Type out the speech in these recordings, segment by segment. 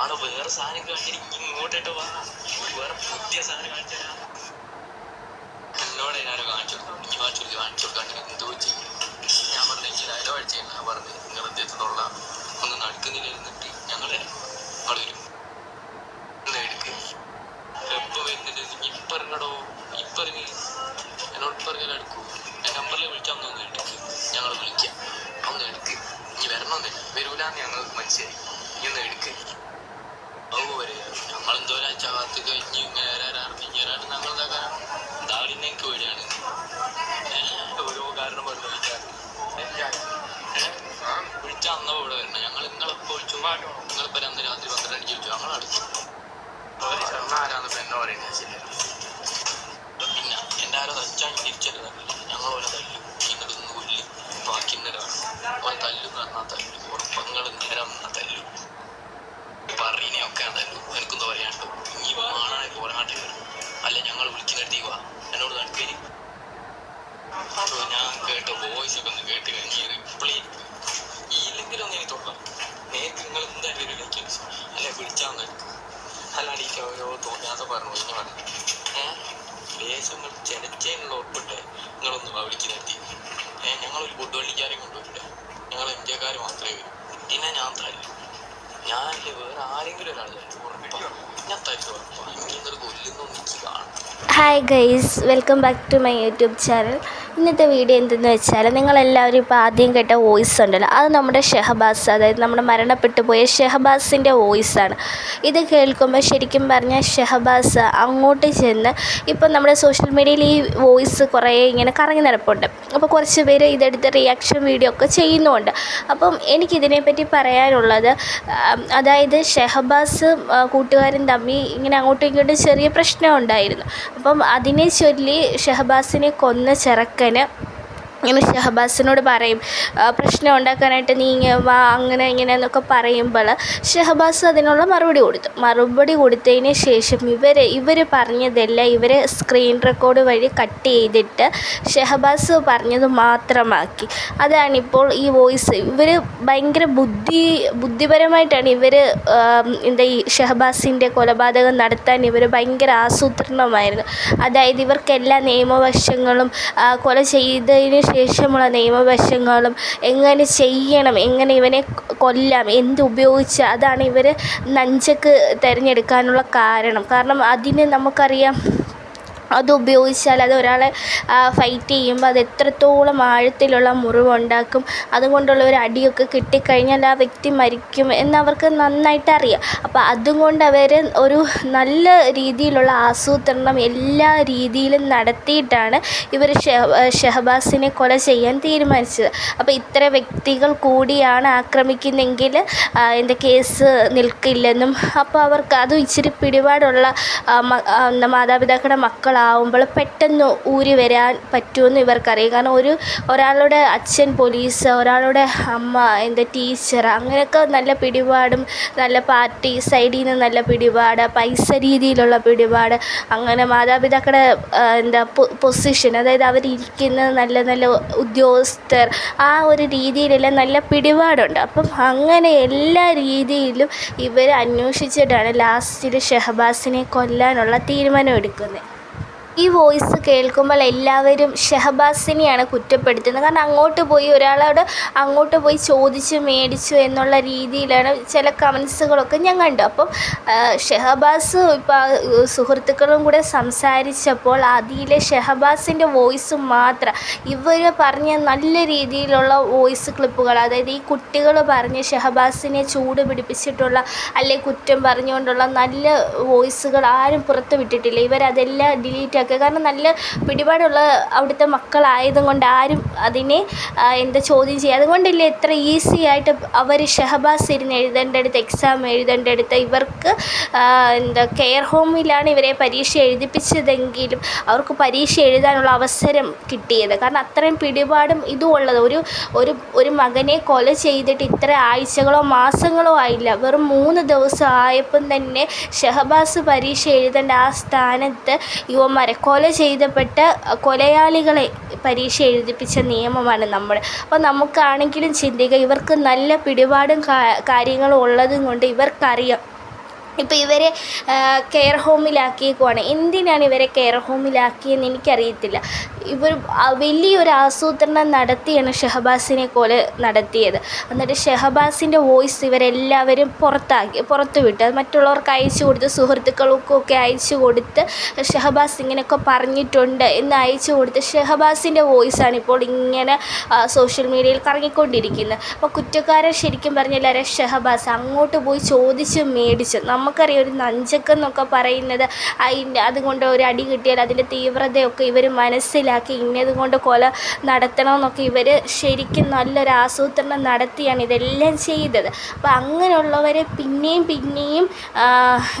ആടെ വേറെ സാധനം കാണിച്ചിട്ട് ഇങ്ങോട്ടിട്ട് വാ. വേറെ പുതിയ സാധനം കാണിച്ചു തരാം. എന്നോട് ഞാൻ കാണിച്ചു കൊടുക്കാം ഇനി കാണിച്ചു കൊടുക്കുക കാണിച്ചു കൊടുക്കാൻ എന്തോ ചെയ്യും. ഞാൻ പറഞ്ഞു എനിക്ക് ഡയലോ അടിച്ചു ഞാൻ പറഞ്ഞു നിങ്ങൾ എന്തെത്തുന്നുള്ള ഒന്ന് നടക്കുന്നില്ല എന്നിട്ട് ഞങ്ങളെ അവിടെ വരും. എപ്പോ വരുന്നില്ല ഇപ്പൊ ഇറങ്ങടോ. ഇപ്പൊ ഇറങ്ങി. എന്നോട് ഇപ്പൊ ഇറങ്ങാൻ എടുക്കൂ. ഞാൻ നമ്പറിൽ വിളിച്ചാൽ ഒന്ന് എടുക്ക്. ഞങ്ങൾ വിളിക്കാം. ഒന്ന് എടുക്ക്. ഇനി വരണമെന്നില്ല വരൂലെന്ന് ഞങ്ങൾക്ക് മനസ്സിലായി. നീ ഒന്ന് എടുക്ക് ഓ വരെ ഞങ്ങളെന്തോ ഒരാഴ്ച കാത്ത് കഴിഞ്ഞ് ഇങ്ങനെ വരാറിഞ്ഞ് ഞങ്ങൾ ഞങ്ങളിതാക്കാൻ ദാരിനെ എനിക്ക് പേടിയാണ്. ഓരോ കാരണം പറഞ്ഞു വിളിച്ചാൽ അന്നോ ഇവിടെ വരണം. ഞങ്ങൾ നിങ്ങളെപ്പോ വിളിച്ചു. നിങ്ങളിപ്പോ അന്ന് രാത്രി പന്ത്രണ്ട് ചോദിച്ചു ഞങ്ങൾ അടുത്തു ആരാന്ന് എന്നോ പറയുന്നത് ശരിയാണ് പിന്നെ എന്റെ ആരോ തച്ചാൻ തിരിച്ചല്ല ഞങ്ങൾ ഓരോ തല്ലും. എന്നിട്ട് ഒന്ന് കൊല്ലി. ബാക്കി ഇന്നൊരാൾ ഓരോ തല്ലും പറഞ്ഞാൽ വോയിസ് ഒക്കെ ഒന്ന് കേട്ട് കഴിഞ്ഞാൽ റിപ്ലൈ ഇല്ലെങ്കിലും ഒന്ന് എനിക്ക് തൊട്ടാം നേരത്തെ നിങ്ങൾ എന്തായാലും ഒരു അടിച്ചു അല്ലെ വിളിച്ചാൽ എടുക്കും അല്ലാണ്ട് ഈ ഓരോ തോന്നാതെ പറഞ്ഞു ഇനി പറഞ്ഞു ഏഹ് ചെനച്ചേനുള്ള ഉറപ്പിട്ട് നിങ്ങളൊന്ന് വിളിച്ചു നിർത്തി ഏഹ് ഞങ്ങളൊരു കൊടുവള്ളിക്കാരെയും കൊണ്ടുവരില്ല ഞങ്ങൾ ഇന്ത്യക്കാർ മാത്രമേ പിന്നെ ഞാൻ തല്ലും ഞാനല്ലേ വേറെ ആരെങ്കിലും ഒരാൾ ഞാൻ തല്ലും ഉറപ്പാണ് കൊല്ലുന്ന കൊല്ലുന്നു എനിക്ക് കാണും hi guys welcome back to my YouTube channel ഇന്നത്തെ വീഡിയോ എന്തെന്ന് വെച്ചാൽ നിങ്ങളെല്ലാവരും ഇപ്പോൾ ആദ്യം കേട്ട വോയിസ് ഉണ്ടല്ലോ. അത് നമ്മുടെ ഷെഹബാസ് അതായത് നമ്മുടെ മരണപ്പെട്ടു പോയ ഷെഹബാസിന്റെ വോയിസാണ് ഇത് കേൾക്കുമ്പോൾ ശരിക്കും പറഞ്ഞാൽ ഷെഹബാസ് അങ്ങോട്ട് ചെന്ന് ഇപ്പം നമ്മുടെ സോഷ്യൽ മീഡിയയിൽ ഈ വോയിസ് കുറേ ഇങ്ങനെ കറങ്ങി നടപ്പുണ്ട്. അപ്പോൾ കുറച്ച് പേര് ഇതെടുത്ത് റിയാക്ഷൻ വീഡിയോ ഒക്കെ ചെയ്യുന്നുമുണ്ട് അപ്പം എനിക്കിതിനെപ്പറ്റി പറയാനുള്ളത് അതായത് ഷെഹബാസ് കൂട്ടുകാരൻ കൂട്ടുകാരും തമ്മിൽ ഇങ്ങനെ അങ്ങോട്ടും ഇങ്ങോട്ടും ചെറിയ പ്രശ്നം ഉണ്ടായിരുന്നു. അപ്പം അതിനെ ചൊല്ലി ഷെഹബാസിനെ കൊന്ന ചെറുക്കന് ഇങ്ങനെ ഷഹബാസിനോട് പറയും പ്രശ്നം ഉണ്ടാക്കാനായിട്ട് നീ വാ അങ്ങനെ ഇങ്ങനെ എന്നൊക്കെ പറയുമ്പോൾ ഷഹബാസ് അതിനുള്ള മറുപടി കൊടുത്തു. മറുപടി കൊടുത്തതിന് ശേഷം ഇവർ ഇവർ പറഞ്ഞതെല്ലാം ഇവർ സ്ക്രീൻ റെക്കോർഡ് വഴി കട്ട് ചെയ്തിട്ട് ഷഹബാസ് പറഞ്ഞത് മാത്രമാക്കി. അതാണിപ്പോൾ ഈ വോയിസ് ഇവർ ഭയങ്കര ബുദ്ധി ബുദ്ധിപരമായിട്ടാണ് ഇവർ എന്താ ഈ ഷഹബാസിന്റെ കൊലപാതകം നടത്താൻ ഇവർ ഭയങ്കര ആസൂത്രണമായിരുന്നു. അതായത് ഇവർക്ക് എല്ലാ നിയമവശങ്ങളും കൊല ചെയ്തതിന് ശേഷമുള്ള നിയമവശങ്ങളും എങ്ങനെ ചെയ്യണം എങ്ങനെ ഇവനെ കൊല്ലാം എന്ത് ഉപയോഗിച്ച് അതാണ് ഇവർ നഞ്ചക്ക് തിരഞ്ഞെടുക്കാനുള്ള കാരണം. കാരണം അതിന് നമുക്കറിയാം അത് ഉപയോഗിച്ചാൽ അത് ഒരാളെ ഫൈറ്റ് ചെയ്യുമ്പോൾ അത് എത്രത്തോളം ആഴത്തിലുള്ള മുറിവുണ്ടാക്കും. അതുകൊണ്ടുള്ള ഒരു അടിയൊക്കെ കിട്ടിക്കഴിഞ്ഞാൽ ആ വ്യക്തി മരിക്കും എന്നവർക്ക് നന്നായിട്ട് അറിയാം. അപ്പോൾ അതുകൊണ്ട് അവർ ഒരു നല്ല രീതിയിലുള്ള ആസൂത്രണം എല്ലാ രീതിയിലും നടത്തിയിട്ടാണ് ഇവർ ഷഹബാസിനെ കൊല ചെയ്യാൻ തീരുമാനിച്ചത്. അപ്പോൾ ഇത്ര വ്യക്തികൾ കൂടിയാണ് ആക്രമിക്കുന്നെങ്കിൽ എന്റെ കേസ് നിൽക്കില്ലെന്നും അപ്പോൾ അവർക്ക് അതും ഇച്ചിരി പിടിപാടുള്ള മാതാപിതാക്കളുടെ മ- മക്കളാവുമ്പോൾ പെട്ടെന്ന് ഊരി വരാൻ പറ്റുമെന്ന് ഇവർക്കറിയാം. കാരണം ഒരു ഒരാളുടെ അച്ഛൻ പോലീസ് ഒരാളുടെ അമ്മ എന്താ ടീച്ചർ അങ്ങനെയൊക്കെ നല്ല പിടിപാടും നല്ല പാർട്ടി സൈഡിൽ നിന്ന് നല്ല പിടിപാട് പൈസ രീതിയിലുള്ള പിടിപാട് അങ്ങനെ മാതാപിതാക്കളുടെ എന്താ പൊസിഷൻ അതായത് അവരിരിക്കുന്ന നല്ല നല്ല ഉദ്യോഗസ്ഥർ ആ ഒരു രീതിയിലെല്ലാം നല്ല പിടിപാടുണ്ട്. അപ്പം അങ്ങനെ എല്ലാ രീതിയിലും ഇവർ അന്വേഷിച്ചിട്ടാണ് ലാസ്റ്റിൽ ഷഹബാസിനെ കൊല്ലാനുള്ള തീരുമാനം എടുക്കുന്നത്. ഈ വോയിസ് കേൾക്കുമ്പോൾ എല്ലാവരും ഷഹബാസിനെയാണ് കുറ്റപ്പെടുത്തുന്നത്. കാരണം അങ്ങോട്ട് പോയി ഒരാളോട് അങ്ങോട്ട് പോയി ചോദിച്ചു മേടിച്ചു എന്നുള്ള രീതിയിലാണ് ചില കമൻസുകളൊക്കെ ഞാൻ കണ്ടു അപ്പം ഷെഹബാസ് ഇപ്പോൾ സുഹൃത്തുക്കളും കൂടെ സംസാരിച്ചപ്പോൾ അതിലെ ഷഹബാസിന്റെ വോയിസ് മാത്രം ഇവർ പറഞ്ഞ നല്ല രീതിയിലുള്ള വോയിസ് ക്ലിപ്പുകൾ അതായത് ഈ കുട്ടികൾ പറഞ്ഞ് ഷഹബാസിനെ ചൂട് പിടിപ്പിച്ചിട്ടുള്ള അല്ലെ കുറ്റം പറഞ്ഞുകൊണ്ടുള്ള നല്ല വോയിസുകൾ ആരും പുറത്തുവിട്ടിട്ടില്ല ഇവരതെല്ലാം ഡിലീറ്റ് ആക്കുക കാരണം നല്ല പിടിപാടുള്ള അവിടുത്തെ മക്കളായതും കൊണ്ട് ആരും അതിനെ എന്താ ചോദ്യം ചെയ്യുക അതുകൊണ്ടല്ലേ എത്ര ഈസി ആയിട്ട് അവർ ഷഹബാസ് ഇരുന്ന് എഴുതേണ്ടടുത്ത് എക്സാം എഴുതേണ്ടടുത്ത് ഇവർക്ക് എന്താ കെയർ ഹോമിലാണ് ഇവരെ പരീക്ഷ എഴുതിപ്പിച്ചതെങ്കിലും അവർക്ക് പരീക്ഷ എഴുതാനുള്ള അവസരം കിട്ടിയത്. കാരണം അത്രയും പിടിപാടും ഇതും ഉള്ളത്. ഒരു ഒരു ഒരു മകനെ കൊല ചെയ്തിട്ട് ഇത്ര ആഴ്ചകളോ മാസങ്ങളോ ആയില്ല. വെറും മൂന്ന് ദിവസം ആയപ്പം തന്നെ ഷഹബാസ് പരീക്ഷ എഴുതേണ്ട ആ സ്ഥാനത്ത് യുവന്മാരെ കൊല ചെയ്തപ്പെട്ട കൊലയാളികളെ പരീക്ഷ എഴുതിപ്പിച്ച നിയമമാണ് നമ്മൾ അപ്പോൾ നമുക്കാണെങ്കിലും ചിന്തിക്കുക ഇവർക്ക് നല്ല പിടിപാടും കാര്യങ്ങളും ഉള്ളതും കൊണ്ട് ഇവർക്കറിയാം. ഇപ്പോൾ ഇവരെ കെയർ ഹോമിലാക്കിയേക്കുവാണ് എന്തിനാണ് ഇവരെ കെയർ ഹോമിലാക്കിയെന്ന് എനിക്കറിയത്തില്ല. ഇവർ വലിയൊരു ആസൂത്രണം നടത്തിയാണ് ഷഹബാസിനെ പോലെ നടത്തിയത്. എന്നിട്ട് ഷഹബാസിന്റെ വോയിസ് ഇവരെല്ലാവരും പുറത്താക്കി പുറത്തു വിട്ടു അത് മറ്റുള്ളവർക്ക് അയച്ചു കൊടുത്ത് സുഹൃത്തുക്കൾക്കൊക്കെ അയച്ചു കൊടുത്ത് ഷഹബാസ് ഇങ്ങനെയൊക്കെ പറഞ്ഞിട്ടുണ്ട് എന്ന് അയച്ചു കൊടുത്ത് ഷഹബാസിന്റെ വോയിസാണ് ഇപ്പോൾ ഇങ്ങനെ സോഷ്യൽ മീഡിയയിൽ കറങ്ങിക്കൊണ്ടിരിക്കുന്നത്. അപ്പോൾ കുറ്റക്കാരൻ ശരിക്കും പറഞ്ഞാൽ ഷഹബാസ്. അങ്ങോട്ട് പോയി ചോദിച്ച് മേടിച്ചു. നമുക്കറിയാം ഒരു നഞ്ചക്കെന്നൊക്കെ പറയുന്നത് അതിന്റെ അതുകൊണ്ട് ഒരു അടി കിട്ടിയാൽ അതിന്റെ തീവ്രതയൊക്കെ ഇവർ മനസ്സിലാക്കി ഇന്നത് കൊണ്ട് കൊല നടത്തണമെന്നൊക്കെ ഇവർ ശരിക്കും നല്ലൊരു ആസൂത്രണം നടത്തിയാണ് ഇതെല്ലാം ചെയ്തത്. അപ്പോൾ അങ്ങനെയുള്ളവരെ പിന്നെയും പിന്നെയും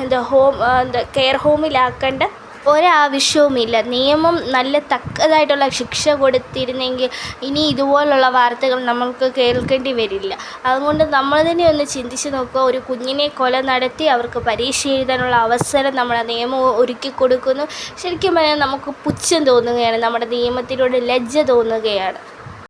എന്താ ഹോം എന്താ കെയർ ഹോമിലാക്കേണ്ട ഒരാവശ്യവുമില്ല. നിയമം നല്ല തക്കതായിട്ടുള്ള ശിക്ഷ കൊടുത്തിരുന്നെങ്കിൽ ഇനി ഇതുപോലുള്ള വാർത്തകൾ നമ്മൾക്ക് കേൾക്കേണ്ടി വരില്ല. അതുകൊണ്ട് നമ്മൾ തന്നെ ഒന്ന് ചിന്തിച്ച് നോക്കുക. ഒരു കുഞ്ഞിനെ കൊല നടത്തി അവർക്ക് പരീക്ഷ എഴുതാനുള്ള അവസരം നമ്മുടെ നിയമം ഒരുക്കി കൊടുക്കുന്നു. ശരിക്കും പറഞ്ഞാൽ നമുക്ക് പുച്ഛം തോന്നുകയാണ്. നമ്മുടെ നിയമത്തിനോട് ലജ്ജ തോന്നുകയാണ്.